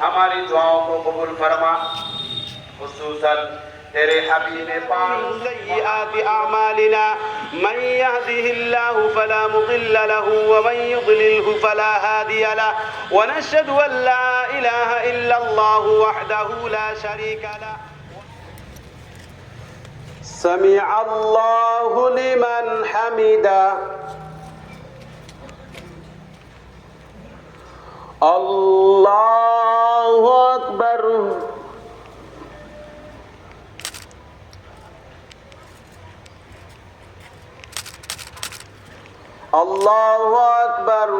हमारी दुआओं को कबूल फरमा। खसूस तेरे हबीब पाक। आमालिना من يهده الله فلا مضل له ومن يضلله فلا هادي له ونشهد أن لا إله إلا الله وحده لا شريك له سمع الله لمن حمدا الله আল্লাহ আকবর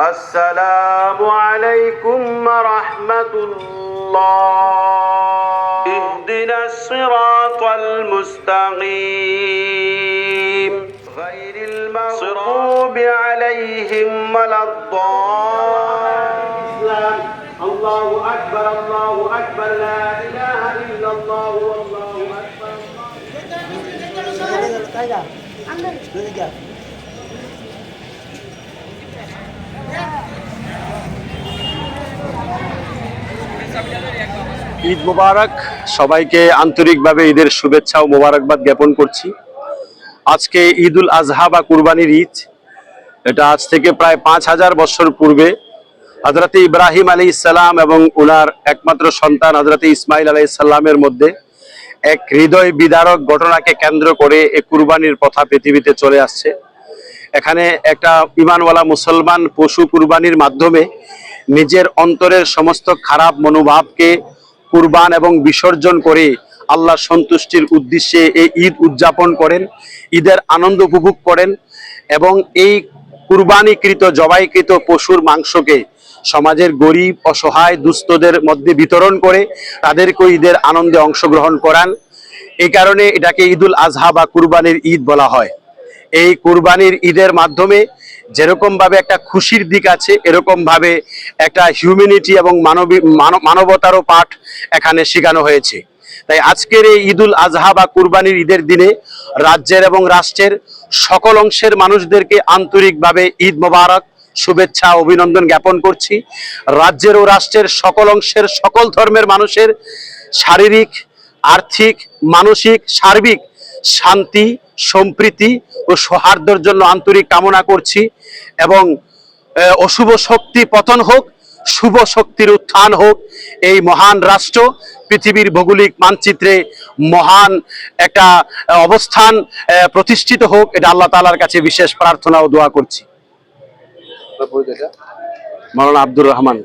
السلام عليكم ورحمة الله. اهدنا الصراط المستقيم. غير المغضوب عليهم ولا الضالين. الله أكبر الله أكبر. لا إله إلا الله والله أكبر. ঈদ মোবারক। সবাইকে আন্তরিকভাবে ঈদের শুভেচ্ছা ও মোবারকবাদ জ্ঞাপন করছি। আজকে ঈদুল আজহা বা কুরবানির ঈদ। এটা আজ থেকে প্রায় পাঁচ হাজার বছর পূর্বে হজরতে ইব্রাহিম আলী ইসলাম এবং ওনার একমাত্র সন্তান হজরতে ইসমাইল আলাই ইসাল্লামের মধ্যে এক হৃদয় বিদারক ঘটনাকে কেন্দ্র করে এ কুরবানির প্রথা পৃথিবীতে চলে আসছে। এখানে একটা ইমানওয়ালা মুসলমান পশু কুরবানির মাধ্যমে নিজের অন্তরের সমস্ত খারাপ মনোভাবকে কুরবান এবং বিসর্জন করে আল্লাহ সন্তুষ্টির উদ্দেশ্যে এই ঈদ উদযাপন করেন, ঈদের আনন্দ উপভোগ করেন এবং এই কুরবানিকৃত, জবাইকৃত পশুর মাংসকে সমাজের গরিব, অসহায় দুস্থদের মধ্যে বিতরণ করে তাদেরকে ঈদের আনন্দে অংশগ্রহণ করান। এই কারণে এটাকে ঈদুল আজহা বা কুরবানির ঈদ বলা হয়। এই কুরবানির ঈদের মাধ্যমে যেরকম ভাবে একটা খুশির দিক আছে, এরকম ভাবে একটা হিউম্যানিটি এবং মানব- মানবতারও পাঠ এখানে শেখানো হয়েছে। তাই আজকের এই ঈদুল আজহা বা কুরবানির ঈদের দিনে রাজ্যের এবং রাষ্ট্রের সকল অংশের মানুষদেরকে আন্তরিকভাবে ঈদ মোবারক, শুভেচ্ছা অভিনন্দন জ্ঞাপন করছি। রাজ্যের ও রাষ্ট্রের সকল অংশের সকল ধর্মের মানুষের শারীরিক, আর্থিক, মানসিক, সার্বিক শান্তি সম্প্রীতি ও সৌহার্দ্যের জন্য আন্তরিক কামনা করছি এবং অশুভ শক্তি পতন হোক শুভ শক্তির উত্থান হোক এই মহান রাষ্ট্র পৃথিবীর ভৌগোলিক মানচিত্রে মহান একটা অবস্থান প্রতিষ্ঠিত হোক এটা আল্লাহ তালার কাছে বিশেষ প্রার্থনা ও দোয়া করছি। মৌলানা আব্দুর রহমান।